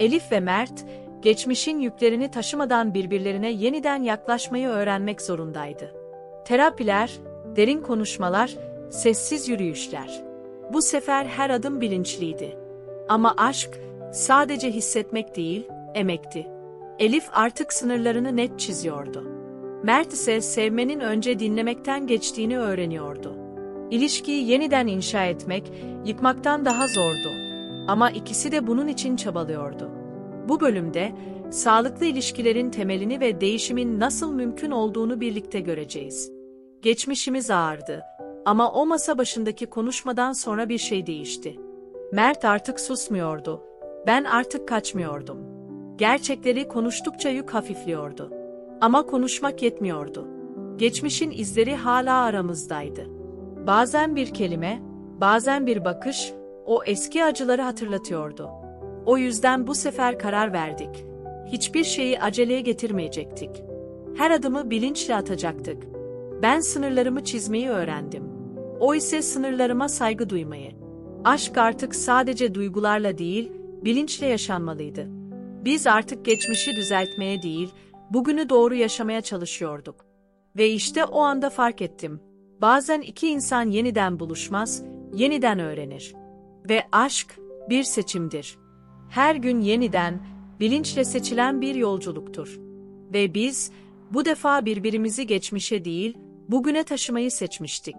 Elif ve Mert, geçmişin yüklerini taşımadan birbirlerine yeniden yaklaşmayı öğrenmek zorundaydı. Terapiler, derin konuşmalar, sessiz yürüyüşler. Bu sefer her adım bilinçliydi. Ama aşk sadece hissetmek değil, emekti. Elif artık sınırlarını net çiziyordu. Mert ise sevmenin önce dinlemekten geçtiğini öğreniyordu. İlişkiyi yeniden inşa etmek, yıkmaktan daha zordu. Ama ikisi de bunun için çabalıyordu. Bu bölümde, sağlıklı ilişkilerin temelini ve değişimin nasıl mümkün olduğunu birlikte göreceğiz. Geçmişimiz ağırdı. Ama o masa başındaki konuşmadan sonra bir şey değişti. Mert artık susmuyordu. Ben artık kaçmıyordum. Gerçekleri konuştukça yük hafifliyordu. Ama konuşmak yetmiyordu. Geçmişin izleri hala aramızdaydı. Bazen bir kelime, bazen bir bakış o eski acıları hatırlatıyordu. O yüzden bu sefer karar verdik. Hiçbir şeyi aceleye getirmeyecektik. Her adımı bilinçle atacaktık. Ben sınırlarımı çizmeyi öğrendim. O ise sınırlarıma saygı duymayı. Aşk artık sadece duygularla değil, bilinçle yaşanmalıydı. Biz artık geçmişi düzeltmeye değil, bugünü doğru yaşamaya çalışıyorduk. Ve işte o anda fark ettim. Bazen iki insan yeniden buluşmaz, yeniden öğrenir. Ve aşk bir seçimdir. Her gün yeniden, bilinçle seçilen bir yolculuktur. Ve biz bu defa birbirimizi geçmişe değil, bugüne taşımayı seçmiştik.